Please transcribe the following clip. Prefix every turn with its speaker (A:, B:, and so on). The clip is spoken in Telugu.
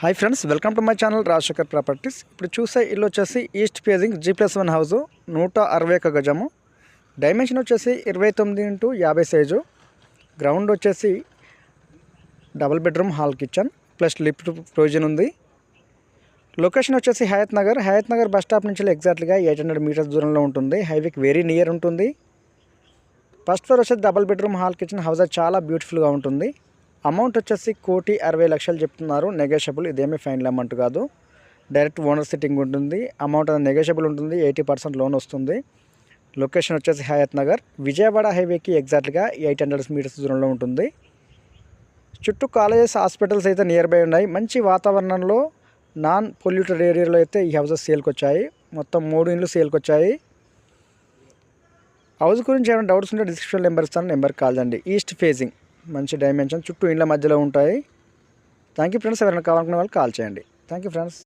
A: Hi friends welcome to my channel Rajasekhar properties ఇప్పుడు చూసే ఇల్లు వచ్చేసి east facing G plus one house నూట అరవై ఒక గజము. డైమెన్షన్ వచ్చేసి ఇరవై తొమ్మిది ఇంటూ యాభై సైజు గ్రౌండ్ వచ్చేసి double bedroom hall kitchen plus lift provision ఉంది. లొకేషన్ వచ్చేసి Hayathnagar Hayathnagar bus stop నుంచి ఎగ్జాక్ట్గా ఎయిట్ హండ్రెడ్ మీటర్స్ దూరంలో ఉంటుంది. హైవేకి వెరీ నియర్ ఉంటుంది. ఫస్ట్ ఫ్లోర్ వచ్చేసి double bedroom hall kitchen house చాలా బ్యూటిఫుల్గా ఉంటుంది. అమౌంట్ వచ్చేసి కోటి అరవై లక్షలు చెప్తున్నారు. నెగోషియబుల్ ఇదేమీ ఫైనల్ అమౌంట్ కాదు. డైరెక్ట్ ఓనర్ సిట్టింగ్ ఉంటుంది. అమౌంట్ అనేది నెగోషియబుల్ ఉంటుంది. ఎయిటీ పర్సెంట్ లోన్ వస్తుంది. లొకేషన్ వచ్చేసి హయాత్ నగర్ విజయవాడ హైవేకి ఎగ్జాక్ట్గా ఎయిట్ హండ్రెడ్ మీటర్స్ దూరంలో ఉంటుంది. చుట్టూ కాలేజెస్ హాస్పిటల్స్ అయితే నియర్ బై ఉన్నాయి. మంచి వాతావరణంలో నాన్ పొల్యూటెడ్ ఏరియాలో అయితే ఈ హౌసెస్ సేల్కి వచ్చాయి. మొత్తం మూడు ఇండ్లు సేల్కి వచ్చాయి. హౌస్ గురించి ఏమైనా డౌట్స్ ఉంటే డిస్క్రిప్షన్ నెంబర్ ఇస్తాను. నెంబర్కి కాల్ చేయండి. ఈస్ట్ ఫేజింగ్ మంచి డైమెన్షన్ చుట్టూ ఇండ్ల మధ్యలో ఉంటాయి. థ్యాంక్ యూ ఫ్రెండ్స్ ఎవరైనా కావాలనుకునే వాళ్ళు కాల్ చేయండి. Thank you friends